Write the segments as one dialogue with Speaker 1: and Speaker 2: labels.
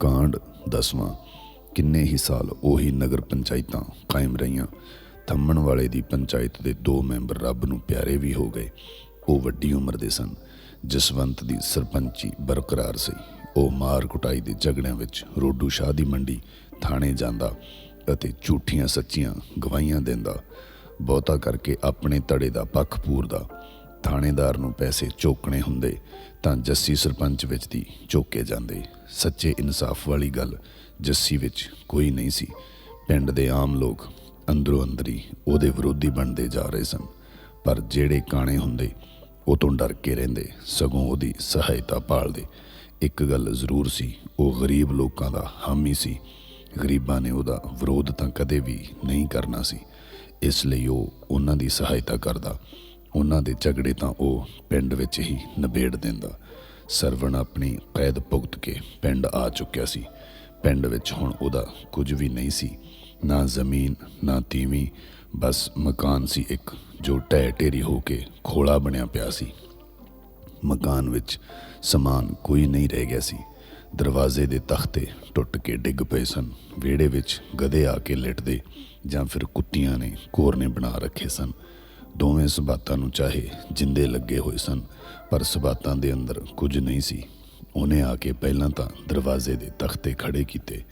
Speaker 1: ਕਾਂਡ ਦਸਵਾਂ, ਕਿੰਨੇ ਹੀ ਸਾਲ ਉਹੀ ਨਗਰ ਪੰਚਾਇਤਾਂ ਕਾਇਮ ਰਹੀਆਂ, ਥੰਮਣ ਵਾਲੇ ਦੀ ਪੰਚਾਇਤ ਦੇ ਦੋ ਮੈਂਬਰ ਰੱਬ ਨੂੰ ਪਿਆਰੇ ਵੀ ਹੋ ਗਏ, ਉਹ ਵੱਡੀ ਉਮਰ ਦੇ ਸਨ, ਜਸਵੰਤ ਦੀ ਸਰਪੰਚੀ ਬਰਕਰਾਰ ਸੀ, ਉਹ ਮਾਰ ਕੁਟਾਈ ਦੇ ਝਗੜਿਆਂ ਵਿੱਚ ਰੋਡੂ ਸ਼ਾਹ ਦੀ ਮੰਡੀ, ਥਾਣੇ ਜਾਂਦਾ ਅਤੇ ਝੂਠੀਆਂ ਸੱਚੀਆਂ ਗਵਾਹੀਆਂ ਦਿੰਦਾ, ਬਹੁਤਾ ਕਰਕੇ ਆਪਣੇ ਤੜੇ ਦਾ ਪੱਖ ਪੂਰਦਾ, ਥਾਣੇਦਾਰ ਨੂੰ ਪੈਸੇ ਚੋਕਣੇ ਹੁੰਦੇ ਤਾਂ ਜੱਸੀ ਸਰਪੰਚ ਵਿੱਚ ਦੀ ਚੋਕੇ ਜਾਂਦੇ। ਸੱਚੇ ਇਨਸਾਫ ਵਾਲੀ ਗੱਲ ਜੱਸੀ ਵਿੱਚ ਕੋਈ ਨਹੀਂ ਸੀ। ਪਿੰਡ ਦੇ ਆਮ ਲੋਕ ਅੰਦਰੋਂ ਅੰਦਰੀ ਉਹਦੇ ਵਿਰੋਧੀ ਬਣਦੇ ਜਾ ਰਹੇ ਸਨ। ਪਰ ਜਿਹੜੇ ਕਾਣੇ ਹੁੰਦੇ, ਉਹ ਤੋਂ ਡਰ ਕੇ ਰਹਿੰਦੇ, ਸਗੋਂ ਉਹਦੀ ਸਹਾਇਤਾ ਪਾਲਦੇ। ਇੱਕ ਗੱਲ ਜ਼ਰੂਰ ਸੀ, ਉਹ ਗਰੀਬ ਲੋਕਾਂ ਦਾ ਹਾਮੀ ਸੀ। ਗਰੀਬਾਂ ਨੇ ਉਹਦਾ ਵਿਰੋਧ ਤਾਂ ਕਦੇ ਵੀ ਨਹੀਂ ਕਰਨਾ ਸੀ। ਇਸ ਲਈ ਉਹ ਉਹਨਾਂ ਦੀ ਸਹਾਇਤਾ ਕਰਦਾ। ਉਹਨਾਂ ਦੇ ਝਗੜੇ ਤਾਂ ਉਹ ਪਿੰਡ ਵਿੱਚ ਹੀ ਨਿਬੇੜ ਦਿੰਦਾ। ਸਰਵਣ ਆਪਣੀ ਕੈਦ ਭੁਗਤ ਕੇ ਪਿੰਡ ਆ ਚੁੱਕਿਆ ਸੀ। ਪਿੰਡ ਵਿੱਚ ਹੁਣ ਉਹਦਾ ਕੁਝ ਵੀ ਨਹੀਂ ਸੀ। ਨਾ ਜ਼ਮੀਨ, ਨਾ ਤੀਵੀਂ, ਬਸ ਮਕਾਨ ਸੀ ਇੱਕ, ਜੋ ਢਹਿ ਢੇਰੀ ਹੋ ਕੇ ਖੋਲਾ ਬਣਿਆ ਪਿਆ ਸੀ। ਮਕਾਨ ਵਿੱਚ ਸਮਾਨ ਕੋਈ ਨਹੀਂ ਰਹਿ ਗਿਆ ਸੀ। ਦਰਵਾਜ਼ੇ ਦੇ ਤਖਤੇ ਟੁੱਟ ਕੇ ਡਿੱਗ ਪਏ ਸਨ। ਵਿਹੜੇ ਵਿੱਚ ਗਧੇ ਆ ਕੇ ਲਿਟਦੇ ਜਾਂ ਫਿਰ ਕੁੱਤੀਆਂ ਨੇ ਕੋਰਨੇ ਬਣਾ ਰੱਖੇ ਸਨ। ਦੋਵੇਂ ਸਬਾਤਾਂ ਨੂੰ ਚਾਹੇ ਜਿੰਦੇ ਲੱਗੇ ਹੋਏ ਸਨ, ਪਰ ਸਬਾਤਾਂ ਦੇ ਅੰਦਰ ਕੁਝ ਨਹੀਂ ਸੀ। ਉਹਨੇ ਆ ਕੇ ਪਹਿਲਾਂ ਤਾਂ ਦਰਵਾਜ਼ੇ ਦੇ ਤਖਤੇ ਖੜੇ ਕੀਤੇ,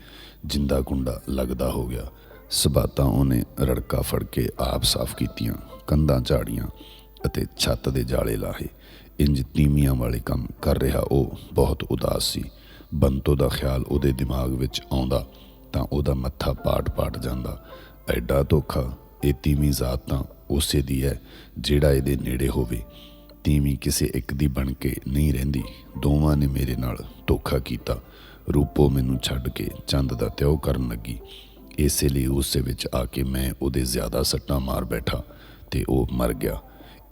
Speaker 1: ਜਿੰਦਾ ਕੁੰਡਾ ਲੱਗਦਾ ਹੋ ਗਿਆ। ਸਬਾਤਾਂ ਉਹਨੇ ਰੜਕਾ ਫੜ ਕੇ ਆਪ ਸਾਫ਼ ਕੀਤੀਆਂ, ਕੰਧਾਂ ਝਾੜੀਆਂ ਅਤੇ ਛੱਤ ਦੇ ਜਾਲੇ ਲਾਹੇ। ਇੰਜ ਤੀਮੀਆਂ ਵਾਲੇ ਕੰਮ ਕਰ ਰਿਹਾ ਉਹ ਬਹੁਤ ਉਦਾਸ ਸੀ। ਬੰਤੋ ਦਾ ਖਿਆਲ ਉਹਦੇ ਦਿਮਾਗ ਵਿੱਚ ਆਉਂਦਾ ਤਾਂ ਉਹਦਾ ਮੱਥਾ ਪਾਟ-ਪਾਟ ਜਾਂਦਾ। ਐਡਾ ਧੋਖਾ, ਇਹ ਤੀਵੀਂ ਜ਼ਾਤ ਤਾਂ ਉਸੇ ਦੀ ਹੈ ਜਿਹੜਾ ਇਹਦੇ ਨੇੜੇ ਹੋਵੇ। ਤੀਵੀਂ ਕਿਸੇ ਇੱਕ ਦੀ ਬਣ ਕੇ ਨਹੀਂ ਰਹਿੰਦੀ। ਦੋਵਾਂ ਨੇ ਮੇਰੇ ਨਾਲ ਧੋਖਾ ਕੀਤਾ। ਰੂਪੋ ਮੈਨੂੰ ਛੱਡ ਕੇ ਚੰਦ ਦਾ ਤਿਉ ਕਰਨ ਲੱਗੀ। ਇਸੇ ਲਈ ਉਸੇ ਵਿੱਚ ਆ ਕੇ ਮੈਂ ਉਹਦੇ ਜ਼ਿਆਦਾ ਸੱਟਾਂ ਮਾਰ ਬੈਠਾ ਤੇ ਉਹ ਮਰ ਗਿਆ।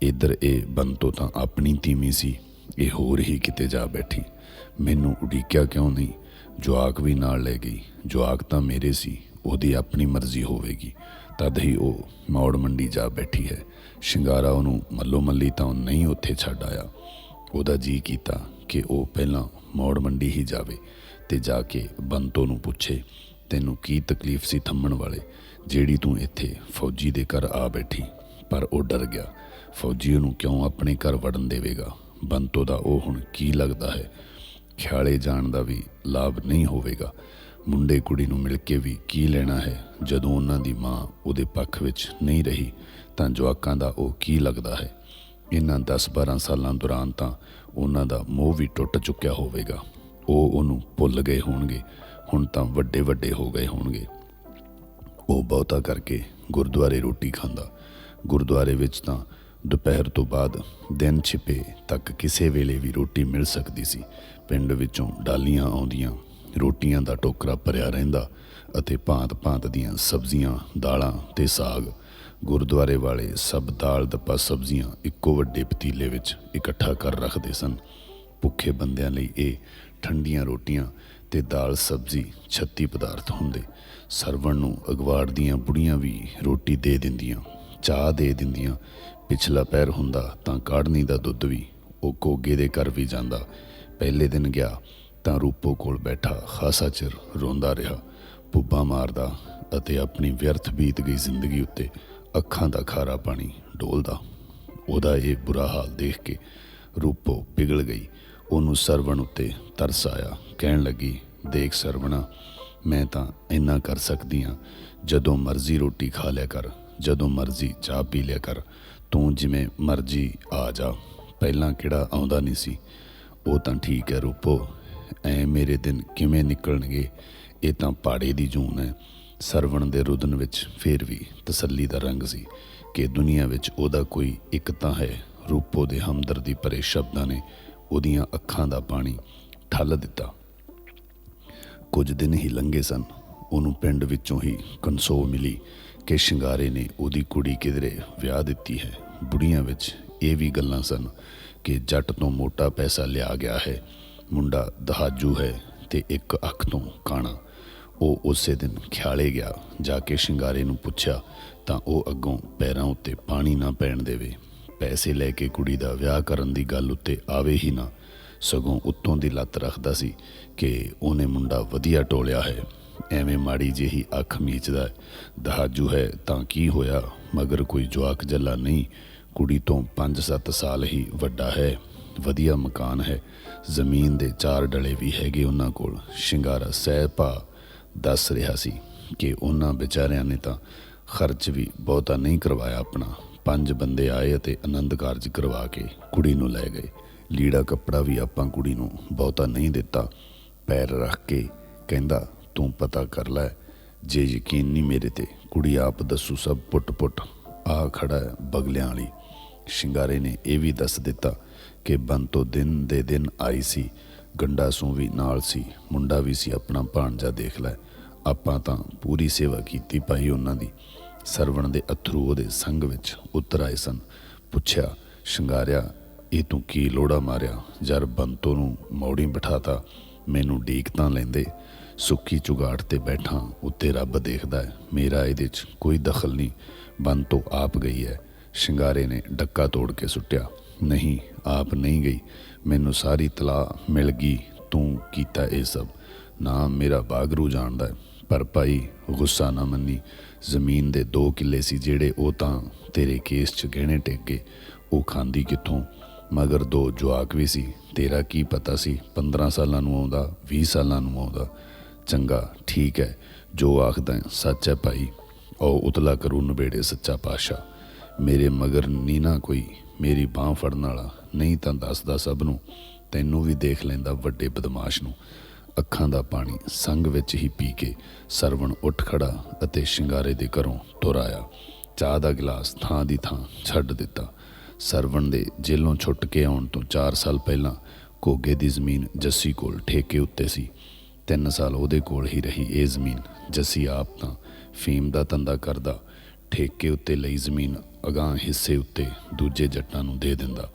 Speaker 1: ਇਧਰ ਇਹ ਬੰਤੋ ਤਾਂ ਆਪਣੀ ਤੀਵੀਂ ਸੀ। ਇਹ ਹੋਰ ਹੀ ਕਿਤੇ ਜਾ ਬੈਠੀ। ਮੈਨੂੰ ਉਡੀਕਿਆ ਕਿਉਂ ਨਹੀਂ? ਜਵਾਕ ਵੀ ਨਾਲ ਲੈ ਗਈ। ਜਵਾਕ ਤਾਂ ਮੇਰੇ ਸੀ। ਉਹਦੀ ਆਪਣੀ ਮਰਜ਼ੀ ਹੋਵੇਗੀ। ਤਦ ਹੀ ਉਹ ਮੌੜ ਮੰਡੀ ਜਾ ਬੈਠੀ ਹੈ। ਸ਼ਿੰਗਾਰਾ ਉਹਨੂੰ ਮੱਲੋ ਮੱਲੀ ਤਾਂ ਨਹੀਂ ਉੱਥੇ ਛੱਡ ਆਇਆ। ਉਹਦਾ ਜੀ ਕੀਤਾ ਕਿ ਉਹ ਪਹਿਲਾਂ ਮੌੜ ਮੰਡੀ ਹੀ ਜਾਵੇ ਤੇ ਜਾ ਕੇ ਬੰਤੋ ਨੂੰ ਪੁੱਛੇ, ਤੈਨੂੰ ਕੀ ਤਕਲੀਫ ਸੀ ਥੰਮਣ ਵਾਲੇ? ਜਿਹੜੀ ਤੂੰ ਇੱਥੇ ਫੌਜੀ ਦੇ ਘਰ ਆ ਬੈਠੀ। ਪਰ ਉਹ ਡਰ ਗਿਆ। ਫੌਜੀ ਉਹਨੂੰ ਕਿਉਂ ਆਪਣੇ ਘਰ ਵੜਨ ਦੇਵੇਗਾ? ਬੰਤੋ ਦਾ ਉਹ ਹੁਣ ਕੀ ਲੱਗਦਾ ਹੈ? ਖਿਆਲੇ ਜਾਣ ਦਾ ਵੀ ਲਾਭ ਨਹੀਂ ਹੋਵੇਗਾ। ਮੁੰਡੇ ਕੁੜੀ ਨੂੰ ਮਿਲ ਕੇ ਵੀ ਕੀ ਲੈਣਾ ਹੈ? ਜਦੋਂ ਉਹਨਾਂ ਦੀ ਮਾਂ ਉਹਦੇ ਪੱਖ ਵਿੱਚ ਨਹੀਂ ਰਹੀ, ਤਾਂ ਜਵਾਕਾਂ ਦਾ ਉਹ ਕੀ ਲੱਗਦਾ ਹੈ? ਇਹਨਾਂ 10-12 ਸਾਲਾਂ ਦੌਰਾਨ ਤਾਂ ਉਹਨਾਂ ਦਾ ਮੋਹ ਵੀ ਟੁੱਟ ਚੁੱਕਿਆ ਹੋਵੇਗਾ। ਉਹ ਉਹਨੂੰ ਭੁੱਲ ਗਏ ਹੋਣਗੇ। ਹੁਣ ਤਾਂ ਵੱਡੇ ਵੱਡੇ ਹੋ ਗਏ ਹੋਣਗੇ। ਉਹ ਬਹੁਤਾ ਕਰਕੇ ਗੁਰਦੁਆਰੇ ਰੋਟੀ ਖਾਂਦਾ। ਗੁਰਦੁਆਰੇ ਵਿੱਚ ਤਾਂ ਦੁਪਹਿਰ ਤੋਂ ਬਾਅਦ ਦਿਨ ਛਿਪੇ ਤੱਕ ਕਿਸੇ ਵੇਲੇ ਵੀ ਰੋਟੀ ਮਿਲ ਸਕਦੀ ਸੀ। ਪਿੰਡ ਵਿੱਚੋਂ ਡਾਲੀਆਂ ਆਉਂਦੀਆਂ ਰੋਟੀਆਂ ਦਾ ਟੋਕਰਾ ਭਰਿਆ ਰਹਿੰਦਾ ਅਤੇ ਭਾਂਤ-ਭਾਂਤ ਦੀਆਂ ਸਬਜ਼ੀਆਂ, ਦਾਲਾਂ ਤੇ ਸਾਗ। ਗੁਰਦੁਆਰੇ ਵਾਲੇ ਸਭ ਦਾਲ ਦੱਪਾ ਸਬਜ਼ੀਆਂ ਇੱਕੋ ਵੱਡੇ ਪਤੀਲੇ ਵਿੱਚ ਇਕੱਠਾ ਕਰ ਰੱਖਦੇ ਸਨ। ਭੁੱਖੇ ਬੰਦਿਆਂ ਲਈ ਇਹ ਠੰਡੀਆਂ ਰੋਟੀਆਂ ਤੇ ਦਾਲ ਸਬਜ਼ੀ 36 ਪਦਾਰਥ ਹੁੰਦੇ। ਸਰਵਣ ਨੂੰ ਅਗਵਾੜ ਦੀਆਂ ਬੁੜੀਆਂ ਵੀ ਰੋਟੀ ਦੇ ਦਿੰਦੀਆਂ, ਚਾਹ ਦੇ ਦਿੰਦੀਆਂ। ਪਿਛਲਾ ਪੈਰ ਹੁੰਦਾ ਤਾਂ ਕਾੜਨੀ ਦਾ ਦੁੱਧ ਵੀ ਉਹ ਕੋਗੇ ਦੇ ਘਰ ਵੀ ਜਾਂਦਾ। ਪਹਿਲੇ ਦਿਨ ਗਿਆ ਤਾਂ ਰੂਪੋ ਕੋਲ ਬੈਠਾ ਖਾਸਾ ਚਿਰ ਰੋਂਦਾ ਰਿਹਾ। ਪੁੱਬਾ ਮਾਰਦਾ ਅਤੇ ਆਪਣੀ ਵਿਅਰਥ ਬੀਤ ਗਈ ਜ਼ਿੰਦਗੀ ਉੱਤੇ ਅੱਖਾਂ ਦਾ ਖਾਰਾ ਪਾਣੀ ਡੋਲਦਾ। ਉਹਦਾ ਇਹ ਬੁਰਾ ਹਾਲ ਦੇਖ ਕੇ ਰੂਪੋ ਪਿਗਲ ਗਈ। ਉਹਨੂੰ ਸਰਵਣ ਉੱਤੇ ਤਰਸ ਆਇਆ। ਕਹਿਣ ਲੱਗੀ, ਦੇਖ ਸਰਵਣਾ, ਮੈਂ ਤਾਂ ਇੰਨਾ ਕਰ ਸਕਦੀ ਹਾਂ ਜਦੋਂ ਮਰਜ਼ੀ ਰੋਟੀ ਖਾ ਲਿਆ ਕਰ, ਜਦੋਂ ਮਰਜ਼ੀ ਚਾਹ ਪੀ ਲਿਆ ਕਰ, ਤੂੰ ਜਿਵੇਂ ਮਰਜ਼ੀ ਆ ਜਾ। ਪਹਿਲਾਂ ਕਿਹੜਾ ਆਉਂਦਾ ਨਹੀਂ ਸੀ। ਉਹ ਤਾਂ ਠੀਕ ਹੈ ਰੂਪੋ ਐ ਮੇਰੇ ਦਿਨ ਕਿਵੇਂ ਨਿਕਲਣਗੇ? ਇਹ ਤਾਂ ਪਾੜੇ ਦੀ ਜੂਨ ਹੈ ਸਰਵਣ ਦੇ ਰੁਦਨ ਵਿੱਚ ਫੇਰ ਵੀ ਤਸੱਲੀ ਦਾ ਰੰਗ ਸੀ ਕਿ ਦੁਨੀਆ ਵਿੱਚ ਉਹਦਾ ਕੋਈ ਇੱਕ ਤਾਂ ਹੈ, ਰੂਪੋ ਦੇ ਹਮਦਰਦੀ ਭਰੇ ਸ਼ਬਦਾਂ ਨੇ ਉਹਦੀਆਂ ਅੱਖਾਂ ਦਾ ਪਾਣੀ ਠੱਲ ਦਿੱਤਾ। ਕੁਝ ਦਿਨ ਹੀ ਲੰਘੇ ਸਨ। ਉਹਨੂੰ ਪਿੰਡ ਵਿੱਚੋਂ ਹੀ ਕਨਸੋ ਮਿਲੀ ਕਿ ਸ਼ਿੰਗਾਰੇ ਨੇ ਉਹਦੀ ਕੁੜੀ ਕਿਧਰੇ ਵਿਆਹ ਦਿੱਤੀ ਹੈ। ਬੁੜੀਆਂ ਵਿੱਚ ਇਹ ਵੀ ਗੱਲਾਂ ਸਨ ਕਿ ਜੱਟ ਤੋਂ ਮੋਟਾ ਪੈਸਾ ਲਿਆ ਗਿਆ ਹੈ। ਮੁੰਡਾ ਦਹਾਜੂ ਹੈ ਤੇ ਇੱਕ ਅੱਖ ਤੋਂ ਕਾਣਾ। ਉਹ ਉਸੇ ਦਿਨ ਖਿਆਲੇ ਗਿਆ, ਜਾ ਕੇ ਸ਼ਿੰਗਾਰੇ ਨੂੰ ਪੁੱਛਿਆ, ਤਾਂ ਉਹ ਅੱਗੋਂ ਪੈਰਾਂ ਉੱਤੇ ਪਾਣੀ ਨਾ ਪੈਣ ਦੇਵੇ। ਪੈਸੇ ਲੈ ਕੇ ਕੁੜੀ ਦਾ ਵਿਆਹ ਕਰਨ ਦੀ ਗੱਲ ਉੱਤੇ ਆਵੇ ਹੀ ਨਾ। ਸਗੋਂ ਉੱਤੋਂ ਦੀ ਲੱਤ ਰੱਖਦਾ ਸੀ ਕਿ ਉਹਨੇ ਮੁੰਡਾ ਵਧੀਆ ਟੋਲਿਆ ਹੈ। ਐਵੇਂ ਮਾੜੀ ਜਿਹੀ ਅੱਖ ਮੀਚਦਾ ਦਹਾਜੂ ਹੈ ਤਾਂ ਕੀ ਹੋਇਆ? ਮਗਰ ਕੋਈ ਜਵਾਕ ਜੱਲਾ ਨਹੀਂ। ਕੁੜੀ ਤੋਂ 5-7 ਸਾਲ ਹੀ ਵੱਡਾ ਹੈ। ਵਧੀਆ ਮਕਾਨ ਹੈ। ਜ਼ਮੀਨ ਦੇ ਚਾਰ ਡਲੇ ਵੀ ਹੈਗੇ ਉਹਨਾਂ ਕੋਲ। ਸ਼ਿੰਗਾਰਾ ਸਹਿਪਾ ਦੱਸ ਰਿਹਾ ਸੀ ਕਿ ਉਹਨਾਂ ਵਿਚਾਰਿਆਂ ਨੇ ਤਾਂ ਖਰਚ ਵੀ ਬਹੁਤਾ ਨਹੀਂ ਕਰਵਾਇਆ ਆਪਣਾ। ਪੰਜ ਬੰਦੇ ਆਏ ਅਤੇ ਆਨੰਦ ਕਾਰਜ ਕਰਵਾ ਕੇ ਕੁੜੀ ਨੂੰ ਲੈ ਗਏ। ਲੀੜਾ ਕੱਪੜਾ ਵੀ ਆਪਾਂ ਕੁੜੀ ਨੂੰ ਬਹੁਤਾ ਨਹੀਂ ਦਿੱਤਾ। ਪੈਰ ਰੱਖ ਕੇ ਕਹਿੰਦਾ, ਤੂੰ ਪਤਾ ਕਰ ਲੈ, ਜੇ ਯਕੀਨ ਨਹੀਂ ਮੇਰੇ ਤੇ, ਕੁੜੀ ਆਪ ਦੱਸੂ ਸਭ ਪੁੱਟ ਪੁੱਟ ਆ ਖੜਾ ਹੈ ਬਗਲਿਆਂ ਵਾਲੀ। ਸ਼ਿੰਗਾਰੇ ਨੇ ਇਹ ਵੀ ਦੱਸ ਦਿੱਤਾ ਕਿ ਬੰਤੋ ਦਿਨ ਦੇ ਦਿਨ ਆਈ ਸੀ, ਗੰਡਾ ਗੰਡਾਸੂ ਵੀ ਨਾਲ ਸੀ, ਮੁੰਡਾ ਵੀ ਸੀ, ਆਪਣਾ ਭਾਣਜਾ ਦੇਖ ਲੈ। ਆਪਾਂ ਤਾਂ ਪੂਰੀ ਸੇਵਾ ਕੀਤੀ ਭਾਈ ਉਹਨਾਂ ਦੀ। ਸਰਵਣ ਦੇ ਅਥਰੂ ਉਹਦੇ ਸੰਗ ਵਿੱਚ ਉਤਰ ਆਏ ਸਨ। ਪੁੱਛਿਆ, ਸ਼ਿੰਗਾਰਿਆ, ਇਹ ਤੂੰ ਕੀ ਲੋੜਾ ਮਾਰਿਆ? ਜਰ ਬੰਤੋ ਨੂੰ ਮੌੜੀ ਬਿਠਾਤਾ, ਮੈਨੂੰ ਡੀਕ ਤਾਂ ਲੈਂਦੇ। ਸੁੱਕੀ ਚੁਗਾਟ ਤੇ ਬੈਠਾ, ਉੱਤੇ ਰੱਬ ਦੇਖਦਾ ਹੈ। ਮੇਰਾ ਇਹਦੇ 'ਚ ਕੋਈ ਦਖਲ ਨਹੀਂ। ਬੰਤੋ ਆਪ ਗਈ ਹੈ। ਸ਼ਿੰਗਾਰੇ ਨੇ ਡੱਕਾ ਤੋੜ ਕੇ ਸੁੱਟਿਆ। ਨਹੀਂ, ਆਪ ਨਹੀਂ ਗਈ। ਮੈਨੂੰ ਸਾਰੀ ਤਲਾਹ ਮਿਲ ਗਈ। ਤੂੰ ਕੀਤਾ ਇਹ ਸਭ। ਨਾ ਮੇਰਾ ਬਾਗਰੂ ਜਾਣਦਾ ਪਰ ਭਾਈ, ਗੁੱਸਾ ਨਾ ਮੰਨੀ। ਜ਼ਮੀਨ ਦੇ ਦੋ ਕਿੱਲੇ ਸੀ ਜਿਹੜੇ ਉਹ ਤਾਂ ਤੇਰੇ ਕੇਸ 'ਚ ਗਹਿਣੇ ਟੇਕ ਗਏ। ਉਹ ਖਾਂਦੀ ਕਿੱਥੋਂ? ਮਗਰ ਦੋ ਜਵਾਕ ਵੀ ਸੀ। ਤੇਰਾ ਕੀ ਪਤਾ ਸੀ? 15 ਸਾਲਾਂ ਨੂੰ ਆਉਂਦਾ 20 ਸਾਲਾਂ ਨੂੰ ਆਉਂਦਾ। ਚੰਗਾ, ਠੀਕ ਹੈ। ਜੋ ਆਖਦਾ ਸੱਚ ਹੈ ਭਾਈ। ਉਹ ਉਤਲਾ ਕਰੂ ਨਵੇੜੇ ਸੱਚਾ ਪਾਸ਼ਾ ਮੇਰੇ ਮਗਰ ਨੀ ਨਾ ਕੋਈ ਮੇਰੀ ਬਾਹ ਫੜਨ ਵਾਲਾ। ਨਹੀਂ ਤਾਂ ਦੱਸਦਾ ਸਭ ਨੂੰ, ਤੈਨੂੰ ਵੀ ਦੇਖ ਲੈਂਦਾ ਵੱਡੇ ਬਦਮਾਸ਼ ਨੂੰ। ਅੱਖਾਂ ਦਾ ਪਾਣੀ ਸੰਗ ਵਿੱਚ ਹੀ ਪੀ ਕੇ ਸਰਵਣ ਉੱਠ ਖੜਾ ਅਤੇ ਸ਼ਿੰਗਾਰੇ ਦੇ ਘਰੋਂ ਤੁਰ ਆਇਆ। ਚਾਹ ਦਾ ਗਲਾਸ ਥਾਂ ਦੀ ਥਾਂ ਛੱਡ ਦਿੱਤਾ। ਸਰਵਣ ਦੇ ਜੇਲੋਂ ਛੁੱਟ ਕੇ ਆਉਣ ਤੋਂ 4 ਸਾਲ ਪਹਿਲਾਂ ਕੋਗੇ ਦੀ ਜ਼ਮੀਨ ਜੱਸੀ ਕੋਲ ਠੇਕੇ ਉੱਤੇ ਸੀ। ਤਿੰਨ ਸਾਲ ਉਹਦੇ ਕੋਲ ਹੀ ਰਹੀ ਇਹ ਜ਼ਮੀਨ। ਜੱਸੀ ਆਪ ਤਾਂ ਫੀਮ ਦਾ ਧੰਦਾ ਕਰਦਾ, ਠੇਕੇ ਉੱਤੇ ਲਈ ਜ਼ਮੀਨ ਅਗਾਂਹ ਹਿੱਸੇ ਉੱਤੇ ਦੂਜੇ ਜੱਟਾਂ ਨੂੰ ਦੇ ਦਿੰਦਾ।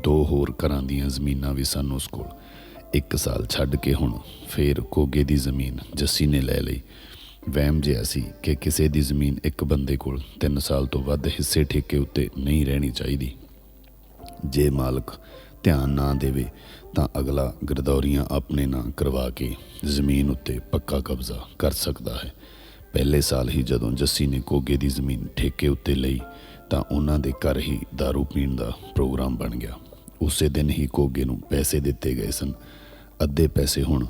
Speaker 1: ਦੋ ਹੋਰ ਘਰਾਂ ਦੀਆਂ ਜ਼ਮੀਨਾਂ ਵੀ ਸਨ ਉਸ ਕੋਲ। ਇੱਕ ਸਾਲ ਛੱਡ ਕੇ ਹੁਣ ਫੇਰ ਕੋਗੇ ਦੀ ਜ਼ਮੀਨ ਜੱਸੀ ਨੇ ਲੈ ਲਈ। ਵਹਿਮ ਜਿਹਾ ਸੀ ਕਿ ਕਿਸੇ ਦੀ ਜ਼ਮੀਨ ਇੱਕ ਬੰਦੇ ਕੋਲ 3 ਸਾਲ ਤੋਂ ਵੱਧ ਹਿੱਸੇ ਠੇਕੇ ਉੱਤੇ ਨਹੀਂ ਰਹਿਣੀ ਚਾਹੀਦੀ। ਜੇ ਮਾਲਕ ਧਿਆਨ ਨਾ ਦੇਵੇ ਤਾਂ ਅਗਲਾ ਗਰਦੌਰੀਆਂ ਆਪਣੇ ਨਾਂ ਕਰਵਾ ਕੇ ਜ਼ਮੀਨ ਉੱਤੇ ਪੱਕਾ ਕਬਜ਼ਾ ਕਰ ਸਕਦਾ ਹੈ। ਪਹਿਲੇ ਸਾਲ ਹੀ ਜਦੋਂ ਜੱਸੀ ਨੇ ਕੋਗੇ ਦੀ ਜ਼ਮੀਨ ਠੇਕੇ ਉੱਤੇ ਲਈ ਤਾਂ ਉਹਨਾਂ ਦੇ ਘਰ ਹੀ दारू ਪੀਣ ਦਾ ਪ੍ਰੋਗਰਾਮ ਬਣ ਗਿਆ। ਉਸੇ ਦਿਨ ਹੀ ਕੋਗੇ ਨੂੰ ਪੈਸੇ ਦਿੱਤੇ ਗਏ ਸਨ। ਅੱਧੇ ਪੈਸੇ ਹੁਣ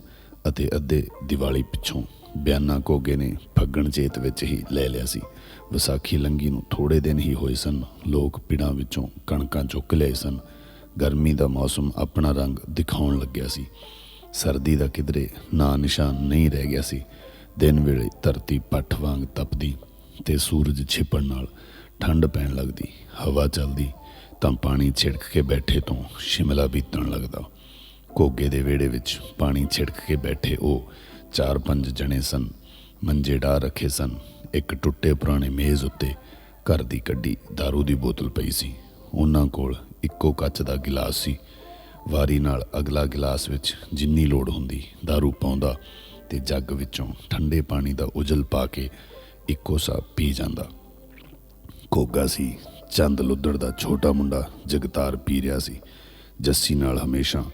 Speaker 1: ਅਤੇ ਅੱਧੇ ਦੀਵਾਲੀ ਪਿੱਛੋਂ ਬਿਆਨਾ ਕੋਗੇ ਨੇ ਫੱਗਣ ਚੇਤ ਵਿੱਚ ਹੀ ਲੈ ਲਿਆ ਸੀ। ਵਿਸਾਖੀ ਲੰਗੀ ਨੂੰ ਥੋੜੇ ਦਿਨ ਹੀ ਹੋਏ ਸਨ। ਲੋਕ ਪਿੜਾਂ ਵਿੱਚੋਂ ਕਣਕਾਂ ਚੁੱਕ ਲਏ ਸਨ। ਗਰਮੀ ਦਾ ਮੌਸਮ ਆਪਣਾ ਰੰਗ ਦਿਖਾਉਣ ਲੱਗਿਆ ਸੀ। ਸਰਦੀ ਦਾ ਕਿਧਰੇ ਨਾਂ ਨਿਸ਼ਾਨ ਨਹੀਂ ਰਹਿ ਗਿਆ ਸੀ। ਦਿਨ ਵੇਲੇ ਧਰਤੀ ਪੱਠ ਵਾਂਗ ਤਪਦੀ ਤੇ ਸੂਰਜ ਛਿਪਣ ਨਾਲ ਠੰਡ ਪੈਣ ਲੱਗਦੀ ਹਵਾ ਚੱਲਦੀ ਤਾਂ ਪਾਣੀ ਛਿੜਕ ਕੇ ਬੈਠੇ ਤੋਂ ਸ਼ਿਮਲਾ ਬੀਤਣ ਲੱਗਦਾ ਕੋਗੇ ਦੇ ਵਿਹੜੇ ਵਿੱਚ ਪਾਣੀ ਛਿੜਕ ਕੇ ਬੈਠੇ ਉਹ ਚਾਰ ਪੰਜ ਜਣੇ ਸਨ ਮੰਜੇ ਢਾ ਰੱਖੇ ਸਨ ਇੱਕ ਟੁੱਟੇ ਪੁਰਾਣੇ ਮੇਜ਼ ਉੱਤੇ ਘਰ ਦੀ ਕੱਢੀ दारू ਦੀ ਬੋਤਲ ਪਈ ਸੀ ਉਹਨਾਂ ਕੋਲ ਇੱਕੋ ਕੱਚ ਦਾ ਗਿਲਾਸ ਸੀ ਵਾਰੀ ਨਾਲ ਅਗਲਾ ਗਿਲਾਸ ਵਿੱਚ ਜਿੰਨੀ ਲੋੜ ਹੁੰਦੀ दारू ਪਾਉਂਦਾ ਤੇ ਜੱਗ ਵਿੱਚੋਂ ਠੰਡੇ ਪਾਣੀ ਦਾ ਉਜਲ ਪਾ ਕੇ ਇੱਕੋ ਸਾਹ ਪੀ ਜਾਂਦਾ ਕੋਗਾ ਸੀ। ਚੰਦ ਲੁੱਦੜ ਦਾ ਛੋਟਾ ਮੁੰਡਾ ਜਗਤਾਰ ਪੀ ਰਿਹਾ ਸੀ। ਜੱਸੀ ਨਾਲ ਹਮੇਸ਼ਾ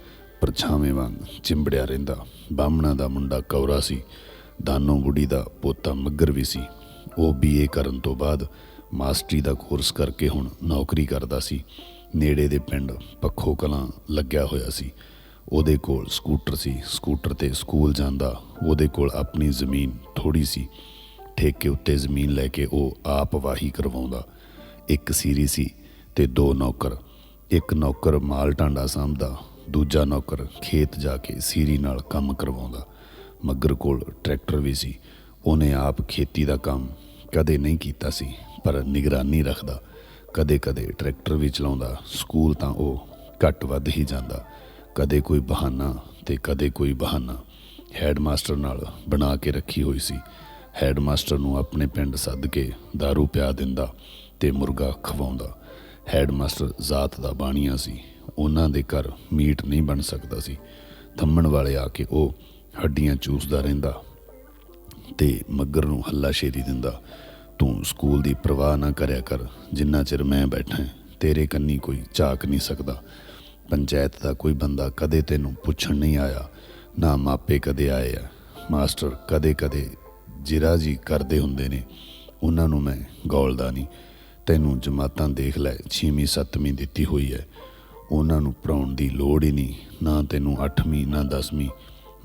Speaker 1: ਪਰਛਾਵੇਂ ਵਾਂਗ ਚਿੰਬੜਿਆ ਰਹਿੰਦਾ। ਬਾਹਮਣਾ ਦਾ ਮੁੰਡਾ ਕੌਰਾ ਸੀ। ਦਾਨੋ ਬੁੱਢੀ ਦਾ ਪੋਤਾ ਮੱਗਰ ਵੀ ਸੀ। ਉਹ ਬੀਏ ਕਰਨ ਤੋਂ ਬਾਅਦ ਮਾਸਟਰੀ ਦਾ ਕੋਰਸ ਕਰਕੇ ਹੁਣ ਨੌਕਰੀ ਕਰਦਾ ਸੀ। ਨੇੜੇ ਦੇ ਪਿੰਡ ਪੱਖੋ ਕਲਾਂ ਲੱਗਿਆ ਹੋਇਆ ਸੀ। ਉਹਦੇ ਕੋਲ ਸਕੂਟਰ ਸੀ। ਸਕੂਟਰ ਤੇ ਸਕੂਲ ਜਾਂਦਾ ਉਹਦੇ ਕੋਲ ਆਪਣੀ ਜ਼ਮੀਨ ਥੋੜੀ ਸੀ। ਠੇਕੇ ਉੱਤੇ ਜ਼ਮੀਨ ਲੈ ਕੇ ਉਹ ਆਪ ਵਾਹੀ ਕਰਵਾਉਂਦਾ। ਇੱਕ ਸੀਰੀ ਸੀ ਤੇ ਦੋ ਨੌਕਰ। ਇੱਕ ਨੌਕਰ ਮਾਲ ਟਾਂਡਾ ਸਾਂਭਦਾ, ਦੂਜਾ ਨੌਕਰ ਖੇਤ ਜਾ ਕੇ ਸੀਰੀ ਨਾਲ ਕੰਮ ਕਰਵਾਉਂਦਾ। ਮੱਗਰ ਕੋਲ ਟਰੈਕਟਰ ਵੀ ਸੀ। ਉਹਨੇ ਆਪ ਖੇਤੀ ਦਾ ਕੰਮ ਕਦੇ ਨਹੀਂ ਕੀਤਾ ਸੀ, ਪਰ ਨਿਗਰਾਨੀ ਰੱਖਦਾ। ਕਦੇ-ਕਦੇ ਟਰੈਕਟਰ ਵੀ ਚਲਾਉਂਦਾ, ਸਕੂਲ ਤਾਂ ਉਹ ਘੱਟ ਵੱਧ ਹੀ ਜਾਂਦਾ। ਕਦੇ ਕੋਈ ਬਹਾਨਾ ਤੇ ਕਦੇ ਕੋਈ ਬਹਾਨਾ। ਹੈਡਮਾਸਟਰ ਨਾਲ ਬਣਾ ਕੇ ਰੱਖੀ ਹੋਈ ਸੀ। ਹੈਡਮਾਸਟਰ ਨੂੰ ਆਪਣੇ ਪਿੰਡ ਸੱਦ ਕੇ दारू ਪਿਆ ਦਿੰਦਾ ਤੇ ਮੁਰਗਾ ਖਵਾਉਂਦਾ। ਹੈਡਮਾਸਟਰ ਜ਼ਾਤ ਦਾ ਬਾਣੀਆ ਸੀ। ਉਹਨਾਂ ਦੇ ਘਰ ਮੀਟ ਨਹੀਂ ਬਣ ਸਕਦਾ ਸੀ। ਥੰਮਣ ਵਾਲੇ ਆ ਕੇ ਉਹ ਹੱਡੀਆਂ ਚੂਸਦਾ ਰਹਿੰਦਾ ਤੇ ਮੱਗਰ ਨੂੰ ਹੱਲਾ ਸ਼ੇਰੀ ਦਿੰਦਾ, ਤੂੰ ਸਕੂਲ ਦੀ ਪਰਵਾਹ ਨਾ ਕਰਿਆ ਕਰ। ਜਿੰਨਾ ਚਿਰ ਮੈਂ ਬੈਠਾ ਤੇਰੇ ਕੰਨੀ ਕੋਈ ਝਾਕ ਨਹੀਂ ਸਕਦਾ। ਪੰਚਾਇਤ ਦਾ ਕੋਈ ਬੰਦਾ ਕਦੇ ਤੈਨੂੰ ਪੁੱਛਣ ਨਹੀਂ ਆਇਆ, ਨਾ ਮਾਪੇ ਕਦੇ ਆਏ ਆ। ਮਾਸਟਰ ਕਦੇ ਕਦੇ ਜਿਰਾ ਜੀ ਕਰਦੇ ਹੁੰਦੇ ਨੇ, ਉਹਨਾਂ ਨੂੰ ਮੈਂ ਗੌਲਦਾ ਨਹੀਂ ਤੈਨੂੰ ਜਮਾਤਾਂ ਦੇਖ ਲੈ 6ਵੀਂ 7ਵੀਂ ਦਿੱਤੀ ਹੋਈ ਹੈ ਉਹਨਾਂ ਨੂੰ ਪੜਾਉਣ ਦੀ ਲੋੜ ਹੀ ਨਹੀਂ ਨਾ ਤੈਨੂੰ 8ਵੀਂ ਨਾ 10ਵੀਂ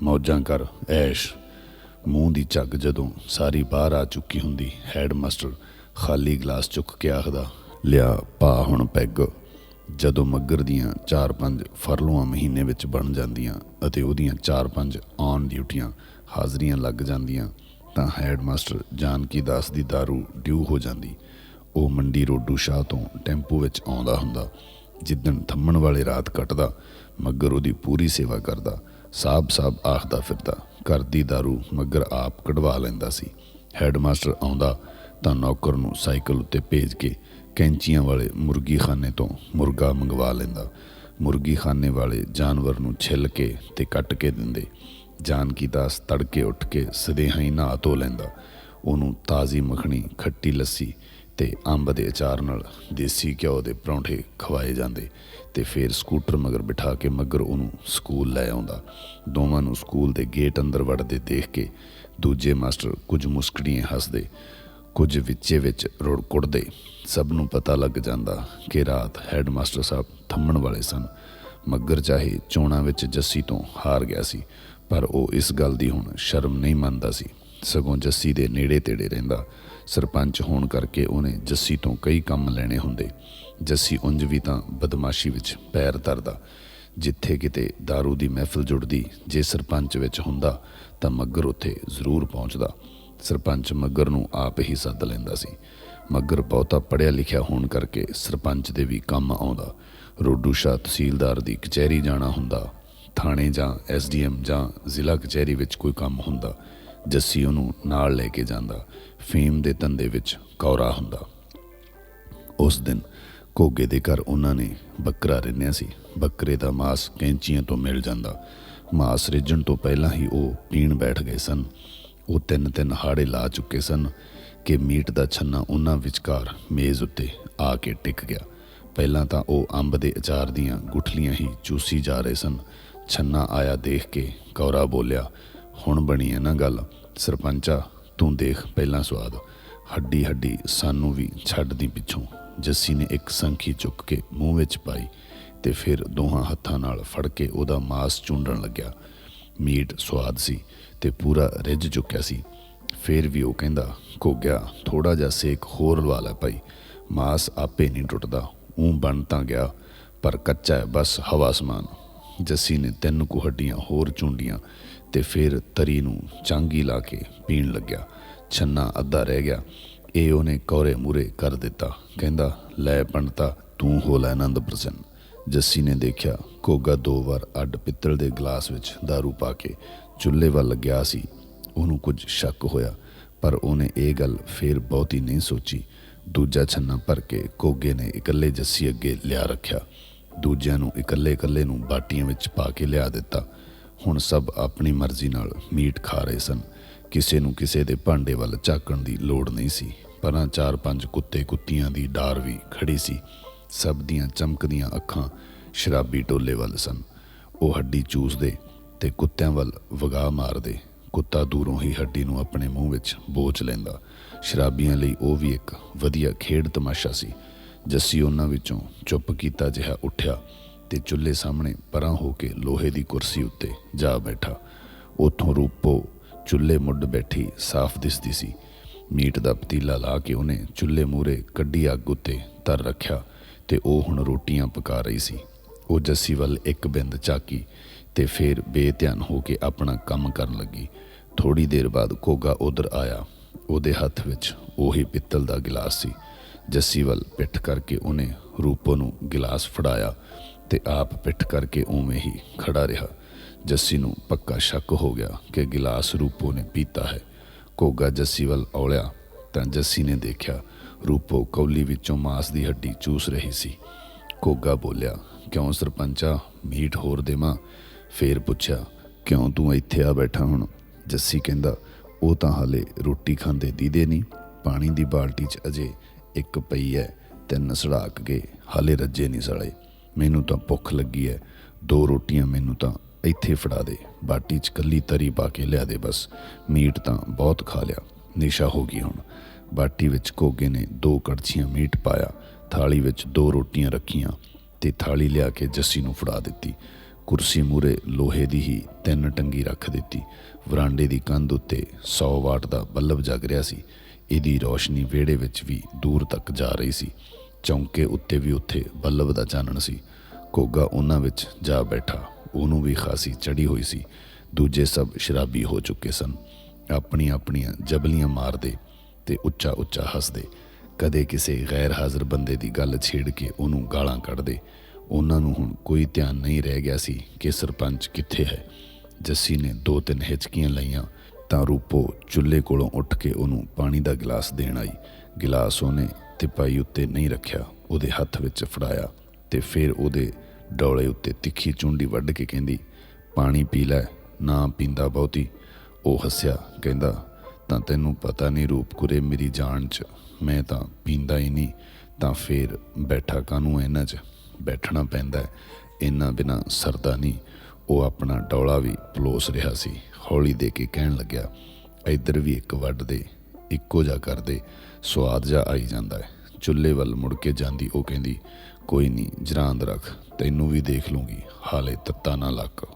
Speaker 1: ਮੌਜਾਂ ਕਰ, ਐਸ਼। ਮੂੰਹ ਦੀ ਝੱਗ ਜਦੋਂ ਸਾਰੀ ਬਾਹਰ ਆ ਚੁੱਕੀ ਹੁੰਦੀ, ਹੈਡਮਾਸਟਰ ਖਾਲੀ ਗਲਾਸ ਚੁੱਕ ਕੇ ਆਖਦਾ, ਲਿਆ, ਪਾ ਹੁਣ ਪੈਗ। ਜਦੋਂ ਮੱਗਰ ਦੀਆਂ 4-5 ਫਰਲੂਆਂ ਮਹੀਨੇ ਵਿੱਚ ਬਣ ਜਾਂਦੀਆਂ ਅਤੇ ਉਹਦੀਆਂ 4-5 ਔਨ ਡਿਊਟੀਆਂ ਹਾਜ਼ਰੀਆਂ ਲੱਗ ਜਾਂਦੀਆਂ ਤਾਂ ਹੈਡਮਾਸਟਰ ਜਾਨਕੀ ਦਾਸ ਦੀ दारू ਡਿਊ ਹੋ ਜਾਂਦੀ ਉਹ ਮੰਡੀ ਰੋਡੂ ਸ਼ਾਹ ਤੋਂ ਟੈਂਪੂ ਵਿੱਚ ਆਉਂਦਾ ਹੁੰਦਾ ਜਿੱਦਣ ਥੰਮਣ ਵਾਲੇ ਰਾਤ ਕੱਟਦਾ ਮੱਗਰ ਉਹਦੀ ਪੂਰੀ ਸੇਵਾ ਕਰਦਾ ਸਾਬ ਸਾਬ ਆਖਦਾ ਫਿਰਦਾ ਘਰ ਦੀ दारू ਮੱਗਰ ਆਪ ਕਢਵਾ ਲੈਂਦਾ ਸੀ ਹੈਡਮਾਸਟਰ ਆਉਂਦਾ ਤਾਂ ਨੌਕਰ ਨੂੰ ਸਾਈਕਲ ਉੱਤੇ ਭੇਜ ਕੇ ਕੈਂਚੀਆਂ ਵਾਲੇ ਮੁਰਗੀਖਾਨੇ ਤੋਂ ਮੁਰਗਾ ਮੰਗਵਾ ਲੈਂਦਾ ਮੁਰਗੀਖਾਨੇ ਵਾਲੇ ਜਾਨਵਰ ਨੂੰ ਛਿੱਲ ਕੇ ਤੇ ਕੱਟ ਕੇ ਦਿੰਦੇ ਜਾਨਕੀ ਦਾਸ ਤੜਕੇ ਉੱਠ ਕੇ ਸਦੇਹਾਂ ਹੀ ਨਹਾ ਧੋ ਲੈਂਦਾ। ਉਹਨੂੰ ਤਾਜ਼ੀ ਮੱਖਣੀ, ਖੱਟੀ ਲੱਸੀ ਤੇ ਅੰਬ ਦੇ ਅਚਾਰ ਨਾਲ ਦੇਸੀ ਘਿਓ ਦੇ ਪਰੌਂਠੇ ਖਵਾਏ ਜਾਂਦੇ ਤੇ ਫਿਰ ਸਕੂਟਰ ਮਗਰ ਬਿਠਾ ਕੇ ਮਗਰ ਉਹਨੂੰ ਸਕੂਲ ਲੈ ਆਉਂਦਾ। ਦੋਵਾਂ ਨੂੰ ਸਕੂਲ ਦੇ ਗੇਟ ਅੰਦਰ ਵੜਦੇ ਦੇਖ ਕੇ ਦੂਜੇ ਮਾਸਟਰ ਕੁਝ ਮੁਸਕੜੀਆਂ ਹੱਸਦੇ, ਕੁਝ ਵਿੱਚੇ ਵਿੱਚ ਰੋੜ ਕੁੜਦੇ ਸਭ ਨੂੰ ਪਤਾ ਲੱਗ ਜਾਂਦਾ ਕਿ ਰਾਤ ਹੈਡਮਾਸਟਰ ਸਾਹਿਬ ਥੰਮਣ ਵਾਲੇ ਸਨ। ਮੱਗਰ ਚਾਹੇ ਚੋਣਾਂ ਵਿੱਚ ਜੱਸੀ ਤੋਂ ਹਾਰ ਗਿਆ ਸੀ ਪਰ ਉਹ ਇਸ ਗੱਲ ਦੀ ਹੁਣ ਸ਼ਰਮ ਨਹੀਂ ਮੰਨਦਾ ਸੀ। ਸਗੋਂ ਜੱਸੀ ਦੇ ਨੇੜੇ ਤੇੜੇ ਰਹਿੰਦਾ। ਸਰਪੰਚ ਹੋਣ ਕਰਕੇ ਉਹਨੇ ਜੱਸੀ ਤੋਂ ਕਈ ਕੰਮ ਲੈਣੇ ਹੁੰਦੇ। ਜੱਸੀ ਉਂਝ ਵੀ ਤਾਂ ਬਦਮਾਸ਼ੀ ਵਿੱਚ ਪੈਰ ਧਰਦਾ। ਜਿੱਥੇ ਕਿਤੇ दारू ਦੀ ਮਹਿਫਲ ਜੁੜਦੀ, ਜੇ ਸਰਪੰਚ ਵਿੱਚ ਹੁੰਦਾ, ਤਾਂ ਮੱਗਰ ਉੱਥੇ ਜ਼ਰੂਰ ਪਹੁੰਚਦਾ। ਸਰਪੰਚ ਮੱਗਰ ਨੂੰ ਆਪ ਹੀ ਸੱਦ ਲੈਂਦਾ ਸੀ। ਮੱਗਰ ਬਹੁਤਾ ਪੜਿਆ ਲਿਖਿਆ ਹੋਣ ਕਰਕੇ ਸਰਪੰਚ ਦੇ ਵੀ ਕੰਮ ਆਉਂਦਾ। ਰੋਡੂ ਸ਼ਾਹ ਤਹਿਸੀਲਦਾਰ ਦੀ ਕਚਹਿਰੀ ਜਾਣਾ ਹੁੰਦਾ। ਥਾਣੇ ਜਾਂ ਐਸਡੀਐਮ ਜਾਂ ਜ਼ਿਲ੍ਹਾ ਕਚਹਿਰੀ ਵਿੱਚ ਕੋਈ ਕੰਮ ਹੁੰਦਾ, ਜੱਸੀ ਉਹਨੂੰ ਨਾਲ ਲੈ ਕੇ ਜਾਂਦਾ, ਫੀਮ ਦੇ ਧੰਦੇ ਵਿੱਚ ਕੌਰਾ ਹੁੰਦਾ। ਉਸ ਦਿਨ ਕੋਗੇ ਦੇ ਘਰ ਉਹਨਾਂ ਨੇ ਬੱਕਰਾ ਰਿੰਨਿਆ ਸੀ। ਬੱਕਰੇ ਦਾ ਮਾਸ ਕੈਂਚੀਆਂ ਤੋਂ ਮਿਲ ਜਾਂਦਾ। ਮਾਸ ਰਿੱਝਣ ਤੋਂ ਪਹਿਲਾਂ ਹੀ ਉਹ ਪੀਣ ਬੈਠ ਗਏ ਸਨ। ਉਹ ਤਿੰਨ ਤਿੰਨ ਹਾੜੇ ਲਾ ਚੁੱਕੇ ਸਨ ਕਿ ਮੀਟ ਦਾ ਛੰਨਾ ਉਹਨਾਂ ਵਿਚਕਾਰ ਮੇਜ਼ ਉੱਤੇ ਆ ਕੇ ਟਿਕ ਗਿਆ। ਪਹਿਲਾਂ ਤਾਂ ਉਹ ਅੰਬ ਦੇ ਅਚਾਰ ਦੀਆਂ ਗੁਠਲੀਆਂ ਹੀ ਚੂਸੀ ਜਾ ਰਹੇ ਸਨ। ਛੰਨਾ ਆਇਆ ਦੇਖ ਕੇ ਕੌਰਾ ਬੋਲਿਆ, ਹੁਣ ਬਣੀ ਹੈ ਨਾ ਗੱਲ। ਸਰਪੰਚਾ, ਤੂੰ ਦੇਖ ਪਹਿਲਾਂ ਸਵਾਦ। ਹੱਡੀ ਹੱਡੀ ਸਾਨੂੰ ਵੀ ਛੱਡਦੀ ਪਿੱਛੋਂ। ਜੱਸੀ ਨੇ ਇੱਕ ਸੰਖੀ ਚੁੱਕ ਕੇ ਮੂੰਹ ਵਿੱਚ ਪਾਈ ਤੇ ਫਿਰ ਦੋਹਾਂ ਹੱਥਾਂ ਨਾਲ ਫੜ ਕੇ ਉਹਦਾ ਮਾਸ ਚੁੰਡਣ ਲੱਗਿਆ। ਮੀਟ ਸਵਾਦ ਸੀ ਤੇ ਪੂਰਾ ਰਿੱਝ ਚੁੱਕਿਆ ਸੀ। ਫਿਰ ਵੀ ਉਹ ਕਹਿੰਦਾ, ਘੋਗਿਆ ਥੋੜਾ ਜਿਹਾ ਸੇਕ ਹੋਰ ਲਵਾ ਲੈ ਭਾਈ। ਮਾਸ ਆਪੇ ਨਹੀਂ ਟੁੱਟਦਾ ਉਹ ਬਣ ਤਾਂ ਗਿਆ, ਪਰ ਕੱਚਾ ਹੈ ਬਸ ਹਵਾ ਸਮਾਨ। ਜੱਸੀ ਨੇ ਤਿੰਨ ਕੁ ਹੱਡੀਆਂ ਹੋਰ ਚੁੰਡੀਆਂ ਤੇ ਫਿਰ ਤਰੀ ਨੂੰ ਚਾਂਗੀ ਲਾ ਕੇ ਪੀਣ ਲੱਗਿਆ। ਛੰਨਾ ਅੱਧਾ ਰਹਿ ਗਿਆ। ਇਹ ਉਹਨੇ ਕੌਰੇ ਮੂਰੇ ਕਰ ਦਿੱਤਾ। ਕਹਿੰਦਾ, ਲੈ ਪੰਡਤਾ, ਤੂੰ ਹੋ ਲੈ ਆਨੰਦ ਪ੍ਰਸੰਨ। ਜੱਸੀ ਨੇ ਦੇਖਿਆ ਕੋਗਾ ਦੋ ਵਾਰ ਅੱਡ ਪਿੱਤਲ ਦੇ ਗਲਾਸ ਵਿੱਚ दारू ਪਾ ਕੇ ਚੁੱਲ੍ਹੇ ਵੱਲ ਗਿਆ ਸੀ। ਉਹਨੂੰ ਕੁਝ ਸ਼ੱਕ ਹੋਇਆ, ਪਰ ਉਹਨੇ ਇਹ ਗੱਲ ਫੇਰ ਬਹੁਤੀ ਨਹੀਂ ਸੋਚੀ। ਦੂਜਾ ਛੰਨਾ ਭਰ ਕੇ ਕੋਗੇ ਨੇ ਇਕੱਲੇ ਜੱਸੀ ਅੱਗੇ ਲਿਆ ਰੱਖਿਆ। ਦੂਜਿਆਂ ਨੂੰ ਇਕੱਲੇ ਇਕੱਲੇ ਨੂੰ ਬਾਟੀਆਂ ਵਿੱਚ ਪਾ ਕੇ ਲਿਆ ਦਿੱਤਾ। ਹੁਣ ਸਭ ਆਪਣੀ ਮਰਜ਼ੀ ਨਾਲ ਮੀਟ ਖਾ ਰਹੇ ਸਨ। ਕਿਸੇ ਨੂੰ ਕਿਸੇ ਦੇ ਭਾਂਡੇ ਵੱਲ ਝਾਕਣ ਦੀ ਲੋੜ ਨਹੀਂ ਸੀ, ਪਰਾਂ ਚਾਰ ਪੰਜ ਕੁੱਤੇ ਕੁੱਤੀਆਂ ਦੀ ਡਾਰ ਵੀ ਖੜੀ ਸੀ। ਸਭ ਦੀਆਂ ਚਮਕਦੀਆਂ ਅੱਖਾਂ ਸ਼ਰਾਬੀ ਟੋਲੇ ਵੱਲ ਸਨ। ਉਹ ਹੱਡੀ ਚੂਸਦੇ ਤੇ ਕੁੱਤਿਆਂ ਵੱਲ ਵਗਾ ਮਾਰਦੇ। ਕੁੱਤਾ ਦੂਰੋਂ ਹੀ ਹੱਡੀ ਨੂੰ ਆਪਣੇ ਮੂੰਹ ਵਿੱਚ ਬੋਚ ਲੈਂਦਾ। ਸ਼ਰਾਬੀਆਂ ਲਈ ਉਹ ਵੀ ਇੱਕ ਵਧੀਆ ਖੇਡ ਤਮਾਸ਼ਾ ਸੀ। ਜੱਸੀ ਉਹਨਾਂ ਵਿੱਚੋਂ ਚੁੱਪ ਕੀਤਾ ਜਿਹਾ ਉੱਠਿਆ ਤੇ ਚੁੱਲ੍ਹੇ ਸਾਹਮਣੇ ਪਰਾਂ ਹੋ ਕੇ ਲੋਹੇ ਦੀ ਕੁਰਸੀ ਉੱਤੇ ਜਾ ਬੈਠਾ। ਉੱਥੋਂ ਰੂਪੋ ਚੁੱਲ੍ਹੇ ਮੁੱਢ ਬੈਠੀ ਸਾਫ਼ ਦਿਸਦੀ ਸੀ। ਮੀਟ ਦਾ ਪਤੀਲਾ ਲਾ ਕੇ ਉਹਨੇ ਚੁੱਲ੍ਹੇ ਮੂਰੇ ਕੱਢੀ ਅੱਗ ਉੱਤੇ ਧਰ ਰੱਖਿਆ ਤੇ ਉਹ ਹੁਣ ਰੋਟੀਆਂ ਪਕਾ ਰਹੀ ਸੀ। ਉਹ ਜੱਸੀ ਵੱਲ ਇੱਕ ਬਿੰਦ ਚਾਕੀ ਤੇ ਫਿਰ ਬੇਧਿਆਨ ਹੋ ਕੇ ਆਪਣਾ ਕੰਮ ਕਰਨ ਲੱਗੀ। ਥੋੜੀ ਦੇਰ ਬਾਅਦ ਕੋਗਾ ਉਧਰ ਆਇਆ। ਉਹਦੇ ਹੱਥ ਵਿੱਚ ਉਹੀ ਪਿੱਤਲ ਦਾ ਗਿਲਾਸ ਸੀ। ਜੱਸੀ ਵੱਲ ਪਿੱਠ ਕਰਕੇ ਉਹਨੇ ਰੂਪੋ ਨੂੰ ਗਿਲਾਸ ਫੜਾਇਆ ਤੇ ਆਪ ਪਿੱਠ ਕਰਕੇ ਉਵੇਂ ਹੀ ਖੜਾ ਰਿਹਾ। ਜੱਸੀ ਨੂੰ ਪੱਕਾ ਸ਼ੱਕ ਹੋ ਗਿਆ ਕਿ ਗਿਲਾਸ ਰੂਪੋ ਨੇ ਪੀਤਾ ਹੈ। ਕੋਗਾ ਜੱਸੀ ਵੱਲ ਔਲਿਆ ਤਾਂ ਜੱਸੀ ਨੇ ਦੇਖਿਆ ਰੂਪੋ ਕੌਲੀ ਵਿੱਚੋਂ ਮਾਸ ਦੀ ਹੱਡੀ ਚੂਸ ਰਹੀ ਸੀ। ਕੋਗਾ ਬੋਲਿਆ, ਕਿਉਂ ਸਰਪੰਚਾ, ਮੀਟ ਹੋਰ ਦੇਵਾਂ? ਫੇਰ ਪੁੱਛਿਆ, ਕਿਉਂ ਤੂੰ ਇੱਥੇ ਆ ਬੈਠਾ ਹੁਣ? ਜੱਸੀ ਕਹਿੰਦਾ, ਉਹ ਤਾਂ ਹਾਲੇ ਰੋਟੀ ਖਾਂਦੇ ਦੀਦੇ ਨਹੀਂ, ਪਾਣੀ ਦੀ ਬਾਲਟੀ 'ਚ ਅਜੇ ਇੱਕ ਪਈ ਹੈ ਤਿੰਨ ਸੜਾਕ ਗਏ ਹਾਲੇ ਰੱਜੇ ਨਹੀਂ ਸੜੇ ਮੈਨੂੰ ਤਾਂ ਭੁੱਖ ਲੱਗੀ ਹੈ ਦੋ ਰੋਟੀਆਂ ਮੈਨੂੰ ਤਾਂ ਇੱਥੇ ਫੜਾ ਦੇ। ਬਾਟੀ 'ਚ ਕੱਲੀ ਤਰੀ ਪਾ ਕੇ ਲਿਆ ਦੇ ਬਸ। ਮੀਟ ਤਾਂ ਬਹੁਤ ਖਾ ਲਿਆ। ਨਿਸ਼ਾ ਹੋ ਗਈ ਹੁਣ। ਬਾਟੀ ਵਿੱਚ ਕੋਗੇ ਨੇ ਦੋ ਕੜਛੀਆਂ ਮੀਟ ਪਾਇਆ। ਥਾਲੀ ਵਿੱਚ ਦੋ ਰੋਟੀਆਂ ਰੱਖੀਆਂ ਤੇ ਥਾਲੀ ਲਿਆ ਕੇ ਜੱਸੀ ਨੂੰ ਫੜਾ ਦਿੱਤੀ। ਕੁਰਸੀ ਮੂਰੇ ਲੋਹੇ ਦੀ ਹੀ ਤਿੰਨ ਟੰਗੀ ਰੱਖ ਦਿੱਤੀ। ਵਰਾਂਡੇ ਦੀ ਕੰਧ ਉੱਤੇ 100 ਵਾਟ ਦਾ ਬੱਲਬ ਜਗ ਰਿਹਾ ਸੀ। ਇਹਦੀ ਰੋਸ਼ਨੀ ਵਿਹੜੇ ਵਿੱਚ ਵੀ ਦੂਰ ਤੱਕ ਜਾ ਰਹੀ ਸੀ। ਚੌਂਕੇ ਉੱਤੇ ਵੀ ਉੱਥੇ ਬੱਲਬ ਦਾ ਚਾਨਣ ਸੀ। ਕੋਗਾ ਉਹਨਾਂ ਵਿੱਚ ਜਾ ਬੈਠਾ। ਉਹਨੂੰ ਵੀ ਖਾਸੀ ਚੜੀ ਹੋਈ ਸੀ। ਦੂਜੇ ਸਭ ਸ਼ਰਾਬੀ ਹੋ ਚੁੱਕੇ ਸਨ। ਆਪਣੀ ਆਪਣੀਆਂ ਜਬਲੀਆਂ ਮਾਰਦੇ ਤੇ ਉੱਚਾ ਉੱਚਾ ਹੱਸਦੇ। ਕਦੇ ਕਿਸੇ ਗੈਰ ਹਾਜ਼ਰ ਬੰਦੇ ਦੀ ਗੱਲ ਛੇੜ ਕੇ ਉਹਨੂੰ ਗਾਲਾਂ ਕੱਢਦੇ। ਉਹਨਾਂ ਨੂੰ ਹੁਣ ਕੋਈ ਧਿਆਨ ਨਹੀਂ ਰਹਿ ਗਿਆ ਸੀ ਕਿ ਸਰਪੰਚ ਕਿੱਥੇ ਹੈ। ਜੱਸੀ ਨੇ ਦੋ ਤਿੰਨ ਹਿਚਕੀਆਂ ਲਈਆਂ। ਤਾਂ ਰੂਪੋ ਚੁੱਲ੍ਹੇ ਕੋਲੋਂ ਉੱਠ ਕੇ ਉਹਨੂੰ ਪਾਣੀ ਦਾ ਗਲਾਸ ਦੇਣ ਆਈ। ਗਲਾਸ ਉਹਨੇ ਤਿਪਾਈ ਉੱਤੇ ਨਹੀਂ ਰੱਖਿਆ, ਉਹਦੇ ਹੱਥ ਵਿੱਚ ਫੜਾਇਆ ਤੇ ਫਿਰ ਉਹਦੇ ਡੌਲੇ ਉੱਤੇ ਤਿੱਖੀ ਚੁੰਡੀ ਵੱਢ ਕੇ ਕਹਿੰਦੀ, ਪਾਣੀ ਪੀ ਲੈ, ਨਾ ਪੀਂਦਾ ਬਹੁਤੀ। ਉਹ ਹੱਸਿਆ, ਕਹਿੰਦਾ, ਤਾਂ ਤੈਨੂੰ ਪਤਾ ਨਹੀਂ ਰੂਪਕੁਰੇ ਮੇਰੀ ਜਾਨ 'ਚ, ਮੈਂ ਤਾਂ ਪੀਂਦਾ ਹੀ ਨਹੀਂ ਤਾਂ ਫੇਰ ਬੈਠਾ ਕਾਨੂੰ ਇਹਨਾਂ 'ਚ? ਬੈਠਣਾ ਪੈਂਦਾ ਹੈ। ਇਹਨਾਂ ਬਿਨਾ ਸਰਦਾ ਨਹੀਂ ਉਹ ਆਪਣਾ ਡੌਲਾ ਵੀ ਪਲੋਸ ਰਿਹਾ ਸੀ। ਹੌਲੀ ਦੇ ਕੇ ਕਹਿਣ ਲੱਗਿਆ, ਇੱਧਰ ਵੀ ਇੱਕ ਵੱਢ ਦੇ, ਇੱਕੋ ਜਿਹਾ ਕਰਦੇ ਸਵਾਦ ਜਾ ਆਈ ਜਾਂਦਾ ਹੈ। ਚੁੱਲ੍ਹੇ ਵੱਲ ਮੁੜ ਕੇ ਜਾਂਦੀ ਉਹ ਕਹਿੰਦੀ, ਕੋਈ ਨਹੀਂ, ਜਰਾਂਦ ਰੱਖ, ਤੈਨੂੰ ਵੀ ਦੇਖ ਲੂੰਗੀ, ਹਾਲੇ ਤੱਤਾ ਨਾ ਲੱਕ